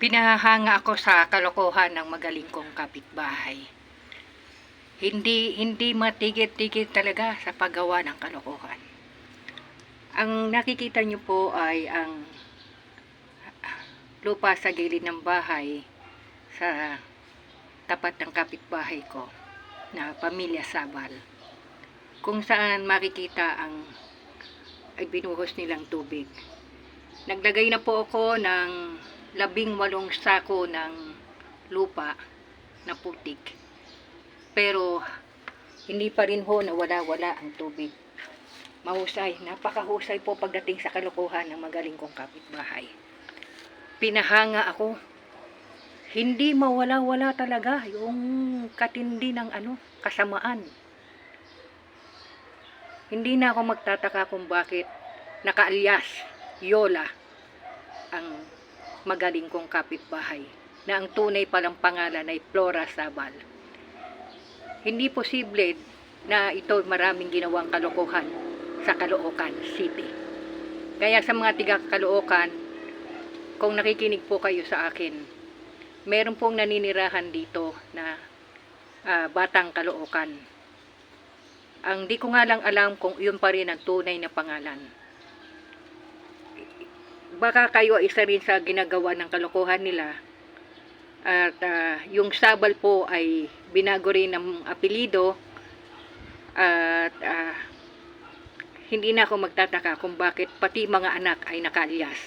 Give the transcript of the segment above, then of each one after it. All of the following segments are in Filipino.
Pinahanga ako sa kalokohan ng magaling kong kapitbahay. Hindi hindi matigit-tigit talaga sa paggawa ng kalokohan. Ang nakikita niyo po ay ang lupa sa gilid ng bahay sa tapat ng kapitbahay ko na pamilya Sabal. Kung saan makikita ang ay binuhos nilang tubig. Naglagay na po ako ng labing walong sako ng lupa na putik. Pero hindi pa rin ho nawala-wala ang tubig. Mahusay, napakahusay po pagdating sa kalokohan ng magaling kong kapitbahay. Pinahanga ako. Hindi mawala-wala talaga yung katindi ng ano, kasamaan. Hindi na ako magtataka kung bakit nakaalyas, Yola, ang magaling kong kapitbahay na ang tunay palang pangalan ay Flora Sabal. Hindi posible na ito maraming ginawang kalokohan sa Caloocan City. Kaya sa mga tiga Caloocan, kung nakikinig po kayo sa akin, meron pong naninirahan dito na ah, batang Caloocan. Ang di ko nga lang alam kung yun pa rin ang tunay na pangalan baka kayo ay isa rin sa ginagawa ng kalokohan nila. At ah, yung sabal po ay binago rin ng apelido. At ah, hindi na ako magtataka kung bakit pati mga anak ay nakalias.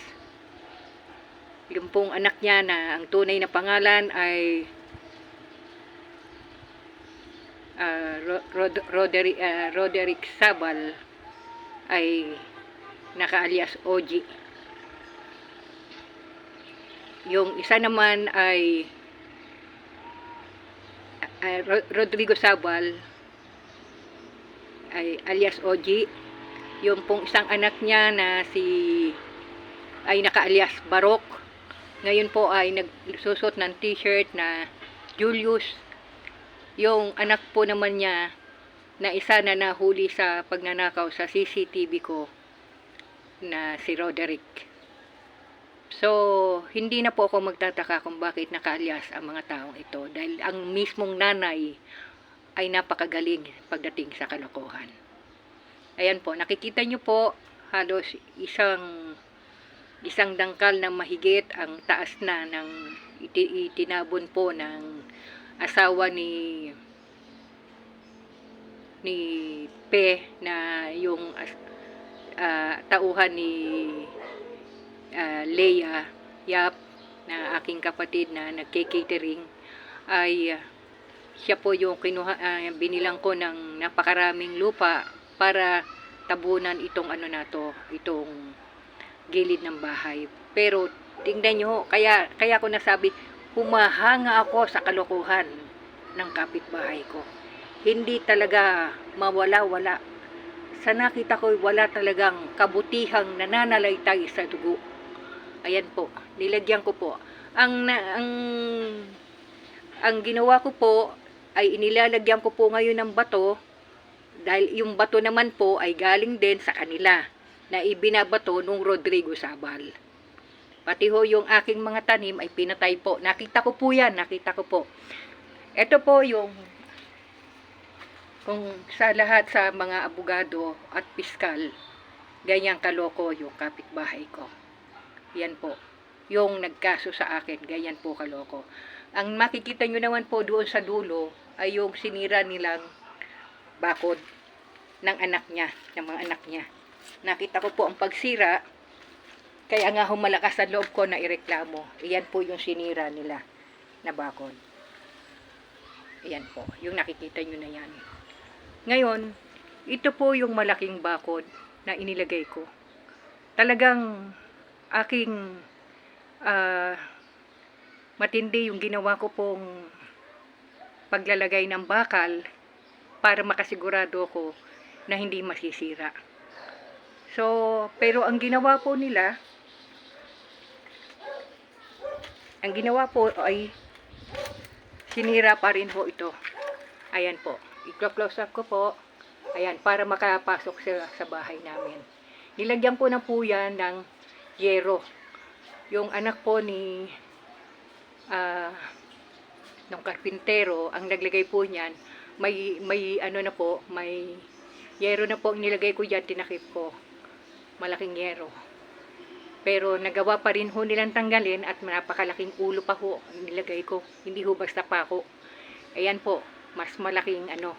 Yung pong anak niya na ang tunay na pangalan ay Ro- Rod- Roderick, ah, Roderick Sabal ay naka-alias Oji. Yung isa naman ay Ro- Rodrigo Sabal ay alias Oji. Yung pong isang anak niya na si ay naka-alias Barok. Ngayon po ay nagsusot ng t-shirt na Julius. Yung anak po naman niya na isa na nahuli sa pagnanakaw sa CCTV ko na si Roderick. So, hindi na po ako magtataka kung bakit nakaalyas ang mga taong ito dahil ang mismong nanay ay napakagaling pagdating sa kalokohan. Ayan po, nakikita nyo po halos isang isang dangkal na mahigit ang taas na ng iti, itinabon po ng asawa ni ni Pe na yung ah, tauhan ni ah, Leia Yap na aking kapatid na nagke-catering ay ah, siya po yung kinuha, ah, binilang ko ng napakaraming lupa para tabunan itong ano na to, itong gilid ng bahay. Pero tingnan nyo, kaya, kaya ko nasabi, humahanga ako sa kalokohan ng kapitbahay ko. Hindi talaga mawala-wala. Sa nakita ko, wala talagang kabutihang nananalaytay sa dugo. Ayan po, nilagyan ko po. Ang, ang, ang ginawa ko po, ay inilalagyan ko po ngayon ng bato, dahil yung bato naman po ay galing din sa kanila, na ibinabato nung Rodrigo Sabal. Pati ho yung aking mga tanim ay pinatay po. Nakita ko po yan, nakita ko po. Ito po yung kung sa lahat sa mga abogado at piskal, ganyang kaloko yung kapitbahay ko. Yan po. Yung nagkaso sa akin, ganyan po kaloko. Ang makikita nyo naman po doon sa dulo ay yung sinira nilang bakod ng anak niya, ng mga anak niya. Nakita ko po ang pagsira, kaya nga humalakas ang loob ko na ireklamo. Iyan po yung sinira nila na bakod. Iyan po, yung nakikita nyo na yan. Ngayon, ito po yung malaking bakod na inilagay ko. Talagang aking ah, matindi yung ginawa ko pong paglalagay ng bakal para makasigurado ko na hindi masisira. So, pero ang ginawa po nila, ang ginawa po ay sinira pa rin po ito. Ayan po. I-close up ko po. Ayan, para makapasok sila sa bahay namin. Nilagyan ko na po yan ng yero. Yung anak po ni ah ng karpintero, ang naglagay po niyan, may, may ano na po, may yero na po ang nilagay ko dyan, tinakip ko. Malaking yero. Pero nagawa pa rin ho nilang tanggalin at napakalaking ulo pa ho nilagay ko. Hindi ho basta pa ako. Ayan po, mas malaking ano,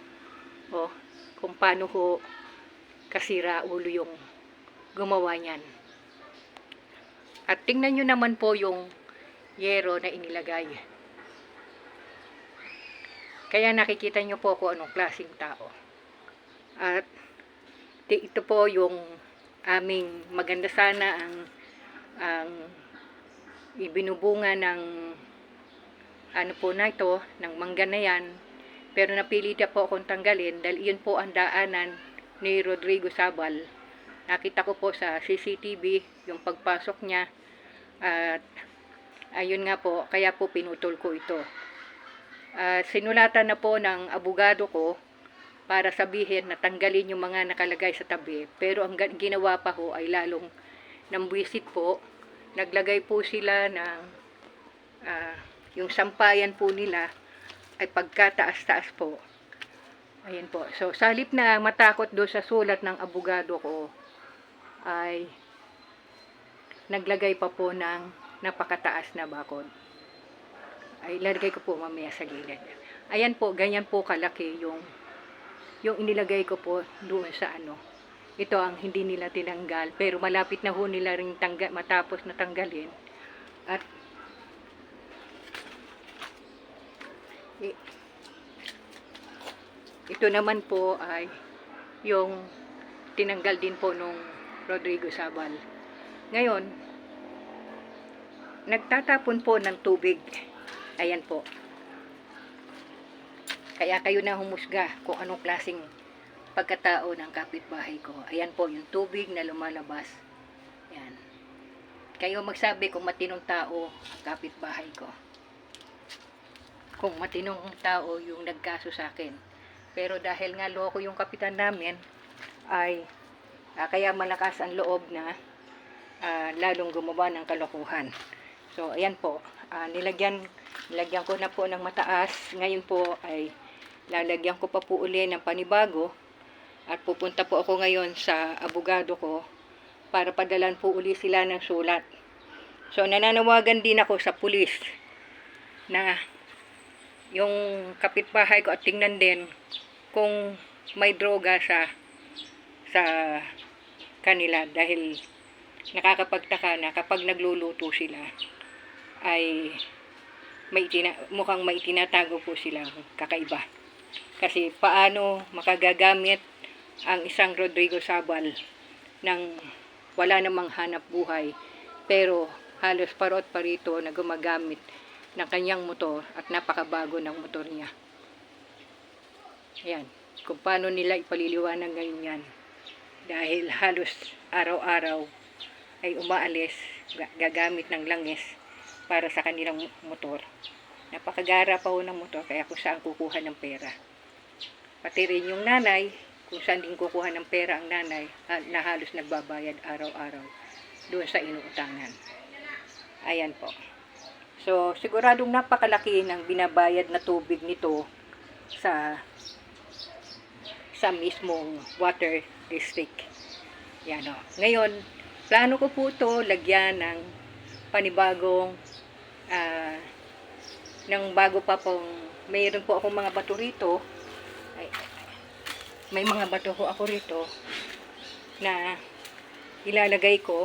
oh, kung paano ho kasira ulo yung gumawa niyan. At tingnan nyo naman po yung yero na inilagay. Kaya nakikita nyo po kung anong klaseng tao. At ito po yung aming maganda sana ang ang ibinubunga ng ano po na ito, ng mangga na yan. Pero napili na po akong tanggalin dahil yun po ang daanan ni Rodrigo Sabal. Nakita ko po sa CCTV yung pagpasok niya at ayun nga po, kaya po pinutol ko ito. At sinulatan na po ng abogado ko para sabihin na tanggalin yung mga nakalagay sa tabi. Pero ang ginawa pa ho ay lalong nambwisit po. Naglagay po sila ng ah, yung sampayan po nila ay pagkataas-taas po. Ayan po. So, salip na matakot do sa sulat ng abogado ko, ay naglagay pa po ng napakataas na bakod. Ay, lalagay ko po mamaya sa gilid. Ayan po, ganyan po kalaki yung yung inilagay ko po doon sa ano. Ito ang hindi nila tinanggal, pero malapit na ho nila rin tangga, matapos na tanggalin. At ito naman po ay yung tinanggal din po nung Rodrigo Sabal. Ngayon, nagtatapon po ng tubig. Ayan po. Kaya kayo na humusga kung anong klaseng pagkatao ng kapitbahay ko. Ayan po yung tubig na lumalabas. Yan. Kayo magsabi kung matinong tao ang kapitbahay ko. Kung matinong tao yung nagkaso sa akin. Pero dahil nga loko yung kapitan namin, ay ah, kaya malakas ang loob na ah, lalong gumawa ng kalokohan. So, ayan po. Ah, nilagyan, nilagyan ko na po ng mataas. Ngayon po ay lalagyan ko pa po uli ng panibago. At pupunta po ako ngayon sa abogado ko para padalan po uli sila ng sulat. So, nananawagan din ako sa pulis na yung kapitbahay ko at tingnan din kung may droga sa sa kanila dahil nakakapagtaka na kapag nagluluto sila ay may itina, mukhang may tinatago po silang kakaiba. Kasi paano makagagamit ang isang Rodrigo Sabal ng wala namang hanap buhay pero halos parot parito na gumagamit ng kanyang motor at napakabago ng motor niya. Ayan, kung paano nila ipaliliwanag ngayon yan. Dahil halos araw-araw ay umaalis, ga- gagamit ng langis para sa kanilang motor. Napakagara pa ho ng motor kaya kung saan kukuha ng pera. Pati rin yung nanay, kung saan din kukuha ng pera ang nanay na halos nagbabayad araw-araw doon sa inuutangan. Ayan po. So, siguradong napakalaki ng binabayad na tubig nito sa sa mismong water district. Yan o. Ngayon, plano ko po ito lagyan ng panibagong ah, ng bago pa pong mayroon po akong mga bato rito. Ay, may mga bato ko ako rito na ilalagay ko.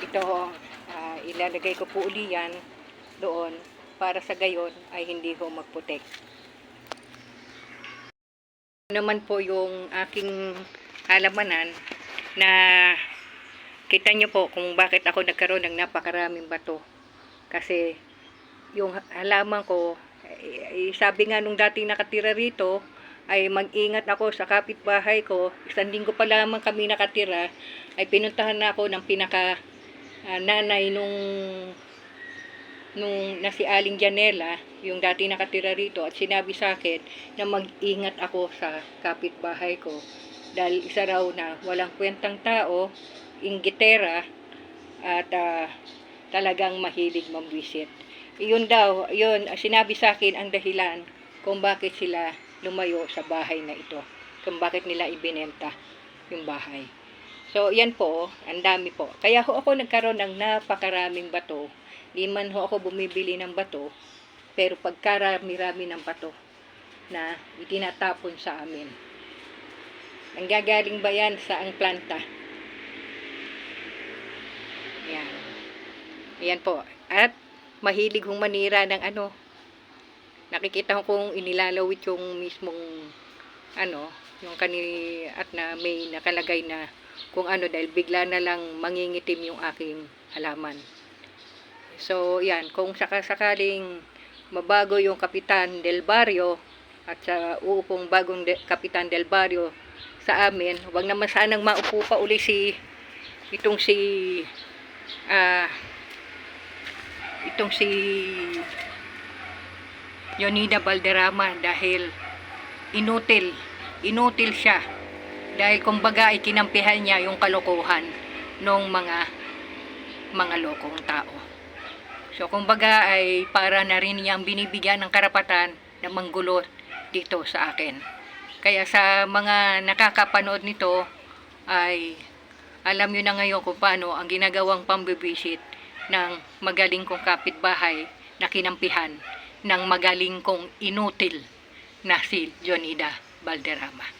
Ito ah, ilalagay ko po uli yan doon para sa gayon ay hindi ko magputek naman po yung aking halamanan na kita nyo po kung bakit ako nagkaroon ng napakaraming bato. Kasi yung halaman ko eh, eh, sabi nga nung dating nakatira rito ay mag-ingat ako sa kapitbahay ko. Isang linggo pa lamang kami nakatira ay pinuntahan na ako ng pinaka ah, nanay nung nung na si Aling Janela, yung dati nakatira rito at sinabi sa akin na mag-ingat ako sa kapitbahay ko dahil isa raw na walang kwentang tao, inggitera at ah, talagang mahilig mambisit. Iyon daw, yun, sinabi sa akin ang dahilan kung bakit sila lumayo sa bahay na ito. Kung bakit nila ibinenta yung bahay. So, yan po, ang dami po. Kaya ho ako nagkaroon ng napakaraming bato. Di man ho ako bumibili ng bato, pero pagkarami-rami ng bato na itinatapon sa amin. Nanggagaling ba yan sa ang planta? Yan. Yan po. At mahilig hong manira ng ano. Nakikita ko kung inilalawit yung mismong ano, yung kanil at na may nakalagay na kung ano dahil bigla na lang mangingitim yung aking halaman. So, yan, kung sakasakaling mabago yung Kapitan Del Barrio at sa uupong bagong de, Kapitan Del Barrio sa amin, wag naman sanang maupo pa uli si itong si ah itong si Yonida Valderrama dahil inutil inutil siya dahil kumbaga ay kinampihan niya yung kalokohan ng mga mga lokong tao. So kumbaga ay para na rin niyang binibigyan ng karapatan na manggulo dito sa akin. Kaya sa mga nakakapanood nito ay alam nyo na ngayon kung paano ang ginagawang pambibisit ng magaling kong kapitbahay na kinampihan ng magaling kong inutil na si Jonida Valderrama.